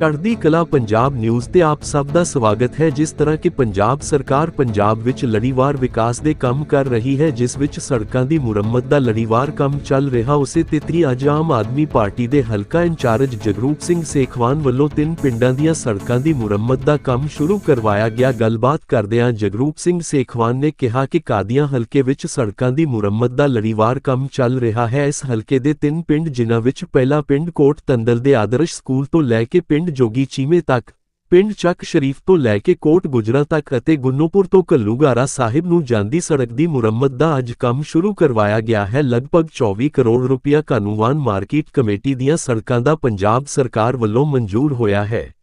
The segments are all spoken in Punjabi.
ਚੜ੍ਹਦੀ ਕਲਾ ਪੰਜਾਬ ਨਿਊਜ਼ ਤੇ ਆਪ ਸਭ ਦਾ ਸਵਾਗਤ ਹੈ, ਜਿਸ ਤਰ੍ਹਾਂ ਕਿ ਪੰਜਾਬ ਸਰਕਾਰ ਪੰਜਾਬ ਵਿੱਚ ਲੜੀਵਾਰ ਵਿਕਾਸ ਦੇ ਕੰਮ ਕਰ ਰਹੀ ਹੈ, ਜਿਸ ਵਿੱਚ ਸੜਕਾਂ ਦੀ ਮੁਰੰਮਤ ਦਾ ਲੜੀਵਾਰ ਕੰਮ ਚੱਲ ਰਿਹਾ। ਉਸੇ ਤਿਤਰੀ ਅੱਜ ਆਮ ਆਦਮੀ ਪਾਰਟੀ ਦੇ ਹਲਕਾ ਇੰਚਾਰਜ ਜਗਰੂਪ ਸਿੰਘ ਸੇਖਵਾਨ ਵੱਲੋਂ ਤਿੰਨ ਪਿੰਡਾਂ ਦੀਆਂ ਸੜਕਾਂ ਦੀ ਮੁਰੰਮਤ ਦਾ ਕੰਮ ਸ਼ੁਰੂ ਕਰਵਾਇਆ ਗਿਆ। ਗੱਲਬਾਤ ਕਰਦਿਆਂ ਜਗਰੂਪ ਸਿੰਘ ਸੇਖਵਾਨ ਨੇ ਕਿਹਾ ਕਿ ਕਾਦੀਆਂ ਹਲਕੇ ਵਿੱਚ ਸੜਕਾਂ ਦੀ ਮੁਰੰਮਤ ਦਾ ਲੜੀਵਾਰ ਕੰਮ ਚੱਲ ਰਿਹਾ ਹੈ। ਇਸ ਹਲਕੇ ਦੇ ਤਿੰਨ ਪਿੰਡ ਜਿਨ੍ਹਾਂ ਵਿੱਚ ਪਹਿਲਾ ਪਿੰਡ ਕੋਟ ਤੰਦਲ ਦੇ ਆਦਰਸ਼ ਸਕੂਲ ਤੋਂ ਲੈ ਕੇ ਪਿੰਡ ਜੋਗੀ ਚੀਮੇ ਤੱਕ, ਪਿੰਡ ਚੱਕ ਸ਼ਰੀਫ ਤੋਂ ਲੈ ਕੇ ਕੋਟ ਗੁਜਰਾ ਤੱਕ ਅਤੇ ਗੁੰਨੋਪੁਰ ਤੋਂ ਕੱਲੂਗਾਰਾ ਸਾਹਿਬ ਨੂੰ ਜਾਂਦੀ ਸੜਕ ਦੀ ਮੁਰੰਮਤ ਦਾ ਅੱਜ ਕੰਮ ਸ਼ੁਰੂ ਕਰਵਾਇਆ ਗਿਆ ਹੈ। ਲਗਭਗ 24 ਕਰੋੜ ਰੁਪਇਆ ਕਾਨੂੰਵਾਨ ਮਾਰਕੀਟ ਕਮੇਟੀ ਦੀਆਂ ਸੜਕਾਂ ਦਾ ਪੰਜਾਬ ਸਰਕਾਰ ਵੱਲੋਂ ਮਨਜ਼ੂਰ ਹੋਇਆ ਹੈ।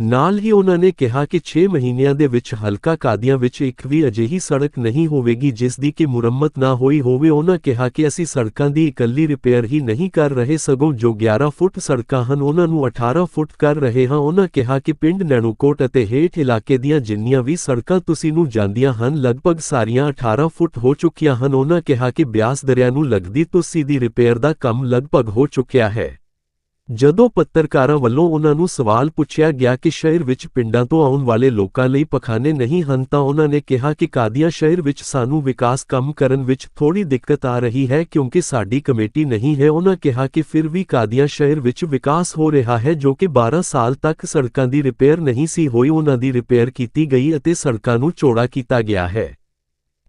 ਨਾਲ ਹੀ ਉਹਨਾਂ ਨੇ ਕਿਹਾ ਕਿ 6 ਮਹੀਨਿਆਂ ਦੇ ਵਿੱਚ ਹਲਕਾ ਕਾਦੀਆਂ ਵਿੱਚ ਇੱਕ ਵੀ ਅਜਿਹੀ ਸੜਕ ਨਹੀਂ ਹੋਵੇਗੀ ਜਿਸ ਦੀ ਕਿ ਮੁਰੰਮਤ ਨਾ ਹੋਈ ਹੋਵੇ। ਉਹਨਾਂ ਕਿਹਾ ਕਿ ਅਸੀਂ ਸੜਕਾਂ ਦੀ ਇਕੱਲੀ ਰਿਪੇਅਰ ਹੀ ਨਹੀਂ ਕਰ ਰਹੇ ਸਗੋਂ ਜੋ 11 ਫੁੱਟ ਸੜਕਾਂ ਹਨ ਉਹਨਾਂ ਨੂੰ 18 ਫੁੱਟ ਕਰ ਰਹੇ ਹਾਂ। ਉਹਨਾਂ ਕਿਹਾ ਕਿ ਪਿੰਡ ਨੈਣੂਕੋਟ ਅਤੇ ਹੇਠ ਇਲਾਕੇ ਦੀਆਂ ਜਿੰਨੀਆਂ ਵੀ ਸੜਕਾਂ ਤੁਸੀਂ ਨੂੰ ਜਾਂਦੀਆਂ ਹਨ ਲਗਭਗ ਸਾਰੀਆਂ 18 ਫੁੱਟ ਹੋ ਚੁੱਕੀਆਂ ਹਨ। ਉਹਨਾਂ ਕਿਹਾ ਕਿ ਬਿਆਸ ਦਰਿਆ ਨੂੰ ਲੱਗਦੀ ਤੁਸੀਂ ਦੀ ਰਿਪੇਅਰ ਦਾ ਕੰਮ ਲਗਭਗ ਹੋ ਚੁੱਕਿਆ ਹੈ। ਜਦੋਂ ਪੱਤਰਕਾਰਾਂ ਵੱਲੋਂ ਉਹਨਾਂ ਨੂੰ ਸਵਾਲ ਪੁੱਛਿਆ ਗਿਆ ਕਿ ਸ਼ਹਿਰ ਵਿੱਚ ਪਿੰਡਾਂ ਤੋਂ ਆਉਣ ਵਾਲੇ ਲੋਕਾਂ ਲਈ ਪਖਾਨੇ ਨਹੀਂ ਹਨ ਤਾਂ ਉਹਨਾਂ ਨੇ ਕਿਹਾ ਕਿ ਕਾਦੀਆਂ ਸ਼ਹਿਰ ਵਿੱਚ ਸਾਨੂੰ ਵਿਕਾਸ ਕੰਮ ਕਰਨ ਵਿੱਚ ਥੋੜੀ ਦਿੱਕਤ ਆ ਰਹੀ ਹੈ ਕਿਉਂਕਿ ਸਾਡੀ ਕਮੇਟੀ ਨਹੀਂ ਹੈ। ਉਹਨਾਂ ਕਿਹਾ ਕਿ ਫਿਰ ਵੀ ਕਾਦੀਆਂ ਸ਼ਹਿਰ ਵਿੱਚ ਵਿਕਾਸ ਹੋ ਰਿਹਾ ਹੈ ਜੋ ਕਿ 12 ਸਾਲ ਤੱਕ ਸੜਕਾਂ ਦੀ ਰਿਪੇਅਰ ਨਹੀਂ ਸੀ ਹੋਈ, ਉਹਨਾਂ ਦੀ ਰਿਪੇਅਰ ਕੀਤੀ ਗਈ ਅਤੇ ਸੜਕਾਂ ਨੂੰ ਚੌੜਾ ਕੀਤਾ ਗਿਆ ਹੈ।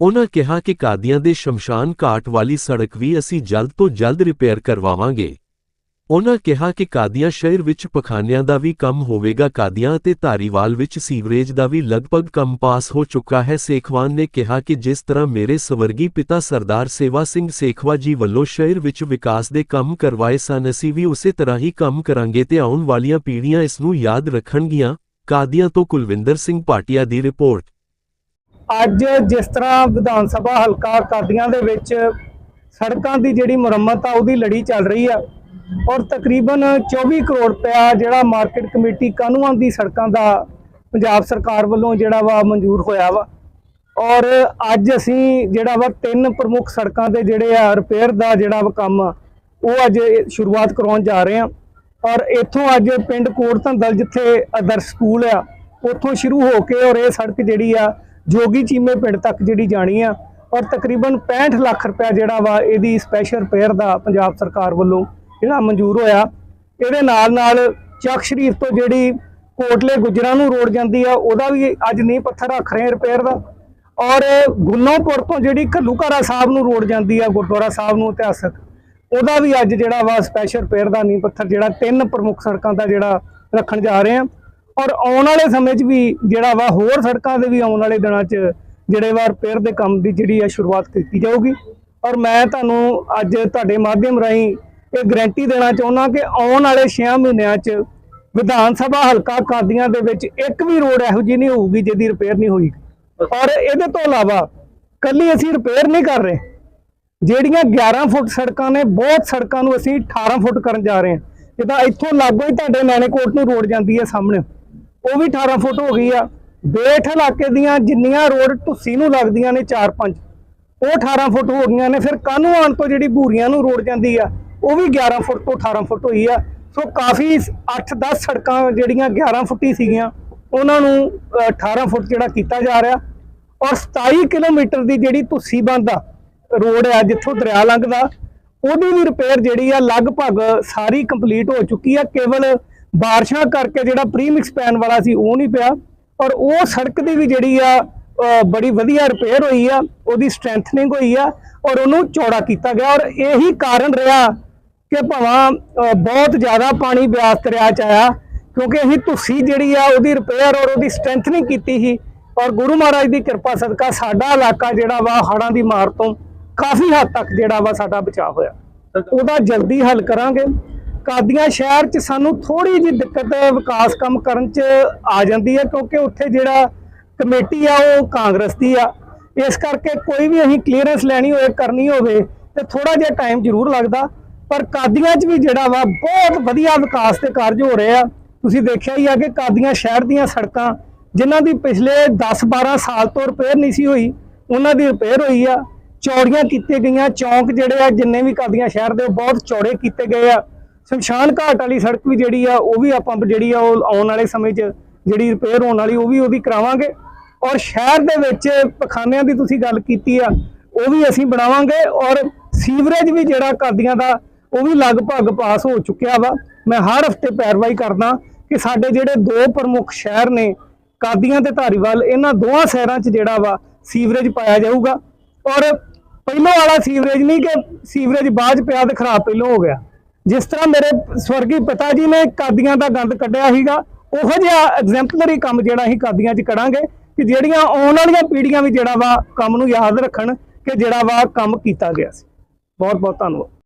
ਉਹਨਾਂ ਕਿਹਾ ਕਿ ਕਾਦੀਆਂ ਦੇ ਸ਼ਮਸ਼ਾਨ ਘਾਟ ਵਾਲੀ ਸੜਕ ਵੀ ਅਸੀਂ ਜਲਦ ਤੋਂ ਜਲਦ ਰਿਪੇਅਰ ਕਰਵਾਵਾਂਗੇ। ਉਨ੍ਹਾਂ ਕਿਹਾ ਕਿ ਕਾਦੀਆਂ ਸ਼ਹਿਰ ਵਿੱਚ ਪਖਾਨਿਆਂ ਦਾ ਵੀ ਕੰਮ ਹੋਵੇਗਾ, ਕਾਦੀਆਂ ਅਤੇ ਧਾਰੀਵਾਲ ਵਿੱਚ ਸੀਵਰੇਜ ਦਾ ਵੀ ਲਗਭਗ ਕੰਮ ਪਾਸ ਹੋ ਚੁੱਕਾ ਹੈ। ਸੇਖਵਾਨ ਨੇ ਕਿਹਾ ਕਿ ਜਿਸ ਤਰ੍ਹਾਂ ਮੇਰੇ ਸਵਰਗੀ ਪਿਤਾ ਸਰਦਾਰ ਸੇਵਾ ਸਿੰਘ ਸੇਖਵਾ ਜੀ ਵੱਲੋਂ ਸ਼ਹਿਰ ਵਿੱਚ ਵਿਕਾਸ ਦੇ ਕੰਮ ਕਰਵਾਏ ਸਨ, ਅਸੀਂ ਵੀ ਉਸੇ ਤਰ੍ਹਾਂ ਹੀ ਕੰਮ ਕਰਾਂਗੇ ਤੇ ਆਉਣ ਵਾਲੀਆਂ ਪੀੜ੍ਹੀਆਂ ਇਸ ਨੂੰ ਯਾਦ ਰੱਖਣਗੀਆਂ। ਕਾਦੀਆਂ ਤੋਂ ਕੁਲਵਿੰਦਰ ਸਿੰਘ ਭਾਟੀਆ ਦੀ ਰਿਪੋਰਟ। ਅੱਜ ਜਿਸ ਤਰ੍ਹਾਂ ਵਿਧਾਨ ਸਭਾ ਹਲਕਾ ਕਾਦੀਆਂ ਦੇ ਵਿੱਚ ਸੜਕਾਂ ਦੀ ਜਿਹੜੀ ਮੁਰੰਮਤ ਆ, ਉਹਦੀ ਲੜੀ ਚੱਲ ਰਹੀ ਆ। ਔਰ ਤਕਰੀਬਨ 24 ਕਰੋੜ ਰੁਪਇਆ ਜਿਹੜਾ ਮਾਰਕੀਟ ਕਮੇਟੀ ਕਾਨੂੰਨਾਂ ਦੀ ਸੜਕਾਂ ਦਾ ਪੰਜਾਬ ਸਰਕਾਰ ਵੱਲੋਂ ਜਿਹੜਾ ਵਾ ਮਨਜ਼ੂਰ ਹੋਇਆ ਵਾ। ਔਰ ਅੱਜ ਅਸੀਂ ਜਿਹੜਾ ਵਾ ਤਿੰਨ ਪ੍ਰਮੁੱਖ ਸੜਕਾਂ ਦੇ ਜਿਹੜੇ ਆ ਰਿਪੇਅਰ ਦਾ ਜਿਹੜਾ ਵਾ ਕੰਮ ਆ, ਉਹ ਅੱਜ ਸ਼ੁਰੂਆਤ ਕਰਾਉਣ ਜਾ ਰਹੇ ਆ ਔਰ ਇੱਥੋਂ ਅੱਜ ਪਿੰਡ ਕੋਟ ਧੰਦਲ ਜਿੱਥੇ ਆਦਰਸ਼ ਸਕੂਲ ਆ ਉੱਥੋਂ ਸ਼ੁਰੂ ਹੋ ਕੇ ਔਰ ਇਹ ਸੜਕ ਜਿਹੜੀ ਆ ਜੋਗੀ ਚੀਮੇ ਪਿੰਡ ਤੱਕ ਜਿਹੜੀ ਜਾਣੀ ਆ। ਔਰ ਤਕਰੀਬਨ 65 ਲੱਖ ਰੁਪਇਆ ਜਿਹੜਾ ਵਾ ਇਹਦੀ ਸਪੈਸ਼ਲ ਰਿਪੇਅਰ ਦਾ ਪੰਜਾਬ ਸਰਕਾਰ ਵੱਲੋਂ ਜਿਹੜਾ ਮਨਜ਼ੂਰ ਹੋਇਆ, ਇਹਦੇ ਨਾਲ ਨਾਲ ਚੱਕ ਸ਼ਰੀਫ ਤੋਂ ਜਿਹੜੀ ਕੋਟਲੇ ਗੁਜਰਾਂ ਨੂੰ ਰੋਡ ਜਾਂਦੀ ਆ, ਉਹਦਾ ਵੀ ਅੱਜ ਨੀਂਹ ਪੱਥਰ ਰੱਖ ਰਹੇ ਰਿਪੇਅਰ ਦਾ। ਔਰ ਗੁੰਨੋਪੁਰ ਤੋਂ ਜਿਹੜੀ ਘੱਲੂਘਾਰਾ ਸਾਹਿਬ ਨੂੰ ਰੋਡ ਜਾਂਦੀ ਆ, ਗੁਰਦੁਆਰਾ ਸਾਹਿਬ ਨੂੰ ਇਤਿਹਾਸਕ, ਉਹਦਾ ਵੀ ਅੱਜ ਜਿਹੜਾ ਵਾ ਸਪੈਸ਼ਲ ਰਿਪੇਅਰ ਦਾ ਨੀਂਹ ਪੱਥਰ ਜਿਹੜਾ ਤਿੰਨ ਪ੍ਰਮੁੱਖ ਸੜਕਾਂ ਦਾ ਜਿਹੜਾ ਰੱਖਣ ਜਾ ਰਹੇ ਆ। ਔਰ ਆਉਣ ਵਾਲੇ ਸਮੇਂ 'ਚ ਵੀ ਜਿਹੜਾ ਵਾ ਹੋਰ ਸੜਕਾਂ ਦੇ ਵੀ ਆਉਣ ਵਾਲੇ ਦਿਨਾਂ 'ਚ ਜਿਹੜੇ ਵਾ ਰਿਪੇਅਰ ਦੇ ਕੰਮ ਦੀ ਜਿਹੜੀ ਆ ਸ਼ੁਰੂਆਤ ਕੀਤੀ ਜਾਊਗੀ। ਔਰ ਮੈਂ ਤੁਹਾਨੂੰ ਅੱਜ ਤੁਹਾਡੇ ਮਾਧਿਅਮ ਰਾਹੀਂ ਇਹ ਗਰੰਟੀ ਦੇਣਾ ਚਾਹੁੰਦਾ ਕਿ ਆਉਣ ਵਾਲੇ 6 ਮਹੀਨਿਆਂ 'ਚ ਵਿਧਾਨ ਸਭਾ ਹਲਕਾ ਕਾਦੀਆਂ ਦੇ ਵਿੱਚ ਇੱਕ ਵੀ ਰੋਡ ਇਹੋ ਜਿਹੀ ਨਹੀਂ ਹੋਊਗੀ ਜਿਹਦੀ ਰਿਪੇਅਰ ਨਹੀਂ ਹੋਈ। ਔਰ ਇਹਦੇ ਤੋਂ ਇਲਾਵਾ ਕੱਲੀ ਅਸੀਂ ਰਿਪੇਅਰ ਨਹੀਂ ਕਰ ਰਹੇ। ਜਿਹੜੀਆਂ 11 ਫੁੱਟ ਸੜਕਾਂ ਨੇ, ਬਹੁਤ ਸੜਕਾਂ ਨੂੰ ਅਸੀਂ 18 ਫੁੱਟ ਕਰਨ ਜਾ ਰਹੇ ਹਾਂ। ਜਿੱਦਾਂ ਇੱਥੋਂ ਲਾਗੋ ਹੀ ਤੁਹਾਡੇ ਨਾਨੇਕੋਟ ਨੂੰ ਰੋਡ ਜਾਂਦੀ ਹੈ ਸਾਹਮਣੇ। ਉਹ ਵੀ 18 ਫੁੱਟ ਹੋ ਗਈ ਆ। ਬੇਠ ਇਲਾਕੇ ਦੀਆਂ ਜਿੰਨੀਆਂ ਰੋਡ ਢੁੱਸੀ ਨੂੰ ਲੱਗਦੀਆਂ ਨੇ 4-5 ਉਹ 18 ਫੁੱਟ ਹੋ ਗਈਆਂ ਨੇ। ਫਿਰ ਕਾਨੂੰਨ ਤੋਂ ਜਿਹੜੀ ਬੂਰੀਆਂ ਨੂੰ ਰੋਡ ਜਾਂਦੀ ਆ ਉਹ ਵੀ 11 ਫੁੱਟ ਤੋਂ 18 ਫੁੱਟ ਹੋਈ ਆ। ਸੋ ਕਾਫੀ 8-10 ਸੜਕਾਂ ਜਿਹੜੀਆਂ 11 ਫੁੱਟੀ ਸੀਗੀਆਂ ਉਹਨਾਂ ਨੂੰ ਅ, 18 ਫੁੱਟ ਜਿਹੜਾ ਕੀਤਾ ਜਾ ਰਿਹਾ। ਔਰ 27 ਕਿਲੋਮੀਟਰ ਦੀ ਜਿਹੜੀ ਤੁਸੀ ਬੰਦ ਆ ਰੋਡ ਆ ਜਿੱਥੋਂ ਦਰਿਆ ਲੰਘਦਾ ਉਹਦੀ ਵੀ ਰਿਪੇਅਰ ਜਿਹੜੀ ਆ ਲਗਭਗ ਸਾਰੀ ਕੰਪਲੀਟ ਹੋ ਚੁੱਕੀ ਆ। ਕੇਵਲ ਬਾਰਿਸ਼ਾਂ ਕਰਕੇ ਜਿਹੜਾ ਪ੍ਰੀਮਿਕਸ ਪੈਣ ਵਾਲਾ ਸੀ ਉਹ ਨਹੀਂ ਪਿਆ। ਔਰ ਉਹ ਸੜਕ ਦੀ ਵੀ ਜਿਹੜੀ ਆ ਬੜੀ ਵਧੀਆ ਰਿਪੇਅਰ ਹੋਈ ਆ ਉਹਦੀ ਸਟਰੈਂਥਨਿੰਗ ਹੋਈ ਆ ਔਰ ਉਹਨੂੰ ਚੌੜਾ ਕੀਤਾ ਗਿਆ। ਔਰ ਇਹੀ ਕਾਰਨ ਰਿਹਾ ਕਿ ਭਾਵਾਂ ਬਹੁਤ ਜ਼ਿਆਦਾ ਪਾਣੀ ਬਿਆਸ ਦਰਿਆ ਚ ਆਇਆ, ਕਿਉਂਕਿ ਅਸੀਂ ਤੁਸੀਂ ਜਿਹੜੀ ਆ ਉਹਦੀ ਰਿਪੇਅਰ ਔਰ ਉਹਦੀ ਸਟਰੈਂਥਨਿੰਗ ਕੀਤੀ ਸੀ। ਔਰ ਗੁਰੂ ਮਹਾਰਾਜ ਦੀ ਕਿਰਪਾ ਸਦਕਾ ਸਾਡਾ ਇਲਾਕਾ ਜਿਹੜਾ ਵਾ, ਹੜ੍ਹਾਂ ਦੀ ਮਾਰ ਤੋਂ ਕਾਫੀ ਹੱਦ ਤੱਕ ਜਿਹੜਾ ਵਾ ਸਾਡਾ ਬਚਾਅ ਹੋਇਆ। ਉਹਦਾ ਜਲਦੀ ਹੱਲ ਕਰਾਂਗੇ। ਕਾਦੀਆਂ ਸ਼ਹਿਰ 'ਚ ਸਾਨੂੰ ਥੋੜੀ ਜਿਹੀ ਦਿੱਕਤ, ਵਿਕਾਸ ਕੰਮ ਕਰਨ 'ਚ ਆ ਜਾਂਦੀ ਹੈ, ਕਿਉਂਕਿ ਉੱਥੇ ਜਿਹੜਾ ਕਮੇਟੀ ਆ, ਉਹ ਕਾਂਗਰਸ ਦੀ ਆ। ਇਸ ਕਰਕੇ ਕੋਈ ਵੀ ਅਸੀਂ ਕਲੀਅਰੈਂਸ ਲੈਣੀ ਹੋਵੇ ਕਰਨੀ ਹੋਵੇ, ਤੇ ਥੋੜਾ ਜਿਹਾ ਟਾਈਮ ਜ਼ਰੂਰ ਲੱਗਦਾ। ਪਰ ਕਾਦੀਆਂ 'ਚ ਵੀ ਜਿਹੜਾ ਵਾ, ਬਹੁਤ ਵਧੀਆ ਵਿਕਾਸ 'ਤੇ ਕਾਰਜ ਹੋ ਰਹੇ ਆ। ਤੁਸੀਂ ਦੇਖਿਆ ਹੀ ਆ ਕਿ ਕਾਦੀਆਂ ਸ਼ਹਿਰ ਦੀਆਂ ਸੜਕਾਂ, ਜਿਨ੍ਹਾਂ ਦੀ ਪਿਛਲੇ 10-12 ਸਾਲ ਤੋਂ ਰਿਪੇਅਰ ਨਹੀਂ ਸੀ ਹੋਈ, ਉਹਨਾਂ ਦੀ ਰਿਪੇਅਰ ਹੋਈ ਆ। ਚੌੜੀਆਂ ਕੀਤੇ ਗਈਆਂ, ਚੌਂਕ ਜਿਹੜੇ ਆ, ਜਿੰਨੇ ਵੀ ਕਾਦੀਆਂ ਸ਼ਹਿਰ ਦੇ ਬਹੁਤ ਚੌੜੇ ਕੀਤੇ ਗਏ ਆ। ਸ਼ਮਸ਼ਾਨ ਘਾਟ ਵਾਲੀ ਸੜਕ ਵੀ ਜਿਹੜੀ ਆ, ਉਹ ਵੀ ਆਪਾਂ ਜਿਹੜੀ ਆ, ਉਹ ਆਉਣ ਵਾਲੇ ਸਮੇਂ 'ਚ ਜਿਹੜੀ ਰਿਪੇਅਰ ਹੋਣ ਵਾਲੀ, ਉਹ ਵੀ ਉਹਦੀ ਕਰਾਵਾਂਗੇ। ਔਰ ਸ਼ਹਿਰ ਦੇ ਵਿੱਚ ਪਖਾਨਿਆਂ ਦੀ ਤੁਸੀਂ ਗੱਲ ਕੀਤੀ ਆ, ਉਹ ਵੀ ਅਸੀਂ ਬਣਾਵਾਂਗੇ। ਔਰ ਸੀਵਰੇਜ ਵੀ ਜਿਹੜਾ ਕਾਦੀਆਂ ਦਾ ਉਹ ਵੀ ਲਗਭਗ ਪਾਸ ਹੋ ਚੁੱਕਿਆ ਵਾ। ਮੈਂ ਹਰ ਹਫ਼ਤੇ ਪੈਰਵਾਈ ਕਰਦਾ ਕਿ ਸਾਡੇ ਜਿਹੜੇ ਦੋ ਪ੍ਰਮੁੱਖ ਸ਼ਹਿਰ ਨੇ, ਕਾਦੀਆਂ ਤੇ ਧਾਰੀਵਾਲ, ਇਹਨਾਂ ਦੋਹਾਂ ਸ਼ਹਿਰਾਂ 'ਚ ਜਿਹੜਾ ਵਾ ਸੀਵਰੇਜ ਪਾਇਆ ਜਾਊਗਾ। ਔਰ ਪਹਿਲੋਂ ਵਾਲਾ ਸੀਵਰੇਜ ਨਹੀਂ ਕਿ ਸੀਵਰੇਜ ਬਾਅਦ 'ਚ ਪਿਆ ਤੇ ਖਰਾਬ ਪਹਿਲੋਂ ਹੋ ਗਿਆ। ਜਿਸ ਤਰ੍ਹਾਂ ਮੇਰੇ ਸਵਰਗੀ ਪਿਤਾ ਜੀ ਨੇ ਕਾਦੀਆਂ ਦਾ ਗੰਦ ਕੱਢਿਆ ਸੀਗਾ, ਉਹੋ ਜਿਹਾ ਐਗਜ਼ੈਂਪਲਰੀ ਕੰਮ ਜਿਹੜਾ ਅਸੀਂ ਕਾਦੀਆਂ 'ਚ ਕਰਾਂਗੇ ਕਿ ਜਿਹੜੀਆਂ ਆਉਣ ਵਾਲੀਆਂ ਪੀੜ੍ਹੀਆਂ ਵੀ ਜਿਹੜਾ ਵਾ ਕੰਮ ਨੂੰ ਯਾਦ ਰੱਖਣ ਕਿ ਜਿਹੜਾ ਵਾ ਕੰਮ ਕੀਤਾ ਗਿਆ ਸੀ। ਬਹੁਤ ਬਹੁਤ ਧੰਨਵਾਦ।